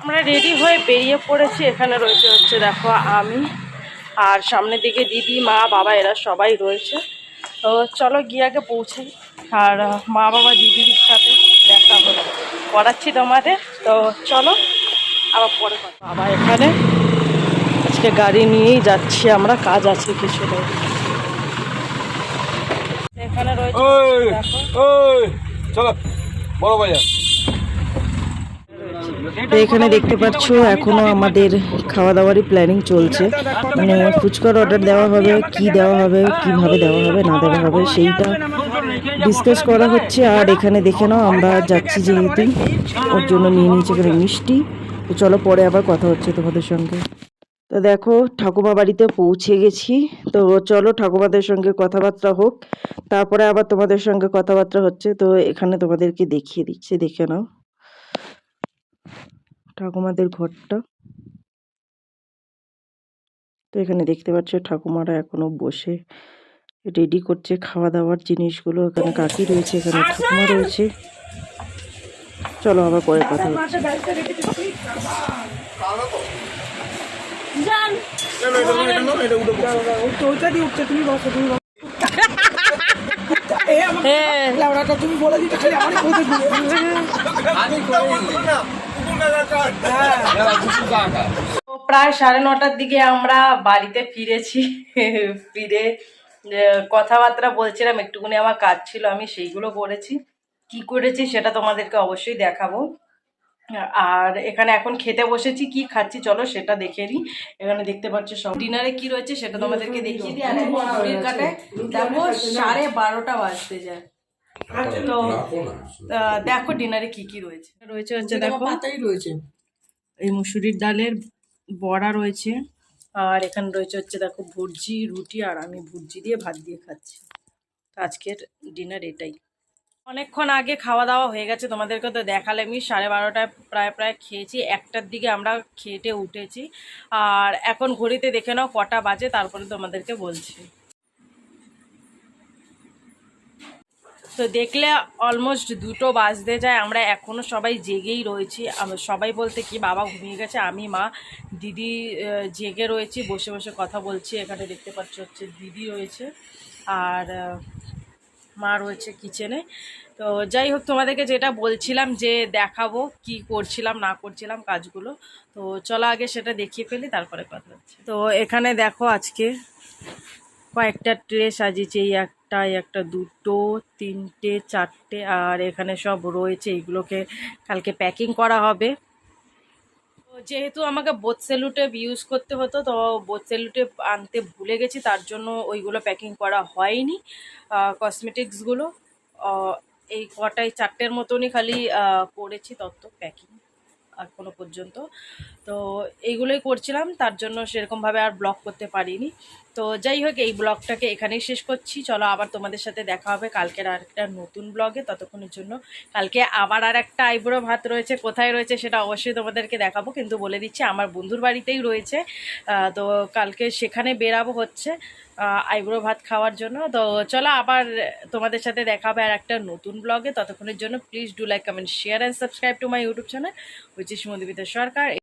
আমরা রেডি হয়ে বেরিয়ে পড়েছি। এখানে রয়েছে হচ্ছে দেখো আমি আর সামনের দিকে দিদি মা বাবা এরা সবাই রয়েছে। তো চলো গিয়ে আগে পৌঁছাই। আর মা বাবা দিদির সাথে দেখা হলো করাচ্ছি তোমাদের। তো চলো আবার পরে কথা বাবা এখানে আজকে গাড়ি নিয়েই যাচ্ছি আমরা। কাজ আছে কিছু এখানে রয়েছে দেখো। চলো, বড় ভাইয়া। তো এখানে দেখতে পাচ্ছ, এখনও আমাদের খাওয়া দাওয়ারই প্ল্যানিং চলছে। মানে ফুচকার অর্ডার দেওয়া হবে, কি দেওয়া হবে, কীভাবে দেওয়া হবে, না দেওয়া হবে, সেইটা ডিসকাস করা হচ্ছে। আর এখানে দেখে নাও, আমরা যাচ্ছি যেহেতু, ওর জন্য নিয়ে নিয়েছি এখানে মিষ্টি। তো চলো, পরে আবার কথা হচ্ছে তোমাদের সঙ্গে। তো দেখো, ঠাকুমা বাড়িতে পৌঁছে গেছি। তো চলো ঠাকুমাদের সঙ্গে কথাবার্তা হোক। তারপরে আবার তোমাদের সঙ্গে কথাবার্তা হচ্ছে। তো এখানে তোমাদেরকে দেখিয়ে দিচ্ছি, দেখে নাও। ঠাকুমাদের ঘরটা। তো এখানে দেখতে পাচ্ছ, ঠাকুমারা এখনও বসে রেডি করছে খাওয়া দাওয়ার জিনিসগুলো। এখানে কাকি রয়েছে, এখানে ঠাকুমা রয়েছে। চলো আবার পরে কথা হচ্ছে। হ্যাঁ। তো প্রায় সাড়ে নটার দিকে আমরা বাড়িতে ফিরেছি ফিরে কথাবার্তা বলছিলাম একটুখানি আমার কাজ ছিল আমি সেইগুলো করেছি। কি করেছি সেটা তোমাদেরকে অবশ্যই দেখাবো। আর এখানে এখন খেতে বসেছি কি খাচ্ছি চলো সেটা দেখে নিই। এখানে দেখতে পাচ্ছ সব ডিনারে কি রয়েছে সেটা তোমাদেরকে দেখিয়ে দিই। আর এখন ঘড়ির কাটায় দেখো সাড়ে বারোটা বাজতে যায়। তো আহ, দেখো ডিনারে কি কি রয়েছে। রয়েছে হচ্ছে দেখো পাতাই রয়েছে। এই মুসুরির ডালের বড়া রয়েছে। আর এখানে রয়েছে হচ্ছে দেখো ভুর্জি রুটি আর আমি ভুর্জি দিয়ে ভাত দিয়ে খাচ্ছি। আজকের ডিনার এটাই। অনেকক্ষণ আগে খাওয়া দাওয়া হয়ে গেছে, তোমাদেরকে তো দেখালে আমি সাড়ে বারোটায় প্রায় প্রায় খেয়েছি, একটার দিকে আমরা খেটে উঠেছি। আর এখন ঘড়িতে দেখে নাও কটা বাজে, তারপরে তোমাদেরকে বলছি। তো দেখলে অলমোস্ট দুটো বাজতে যায়, আমরা এখনও সবাই জেগেই রয়েছি। সবাই বলতে কি, বাবা ঘুমিয়ে গেছে, আমি, মা, দিদি জেগে রয়েছি, বসে বসে কথা বলছি। এখানে দেখতে পাচ্ছ হচ্ছে দিদি রয়েছে। আর মা রয়েছে কিচেনে তো যাই হোক তোমাদেরকে যেটা বলছিলাম যে দেখাবো কি করছিলাম, না করছিলাম কাজগুলো, তো চলো আগে সেটা দেখিয়ে ফেলি, তারপরে কথা হচ্ছে। তো এখানে দেখো আজকে কয়েকটা ট্রে সাজিয়েছে, এই একটা একটা, দুটো, তিনটে, চারটে, আর এখানে সব রয়েছে এইগুলোকে কালকে প্যাকিং করা হবে। যেহেতু আমাকে বোথ সেলুটেপ ইউজ করতে হতো, তো বোথ সেলুটেপ আনতে ভুলে গেছি, তার জন্য ওইগুলো প্যাকিং করা হয়নি কসমেটিক্সগুলো এই কটাই চারটের মতনই খালি করেছি তত প্যাকিং এখনও পর্যন্ত। তো এইগুলোই করছিলাম, তার জন্য সেরকমভাবে আর ব্লগ করতে পারিনি। তো যাই হোক, এই ব্লগটাকে এখানেই শেষ করছি। চলো আবার তোমাদের সাথে দেখা হবে কালকের আর একটা নতুন ব্লগে। ততক্ষণের জন্য কালকে আবার আর একটা আইব্রো ভাত রয়েছে, কোথায় রয়েছে সেটা অবশ্যই তোমাদেরকে দেখাবো। কিন্তু বলে দিচ্ছি, আমার বন্ধুর বাড়িতেই রয়েছে। তো কালকে সেখানে বেরাবো হচ্ছে। আইব্রো ভাত খাওয়ার জন্য। তো চলো আবার তোমাদের সাথে দেখা হবে আর একটা নতুন ব্লগে ততক্ষণের জন্য please do like comment share and subscribe to my YouTube channel which is Madhubita Sarkar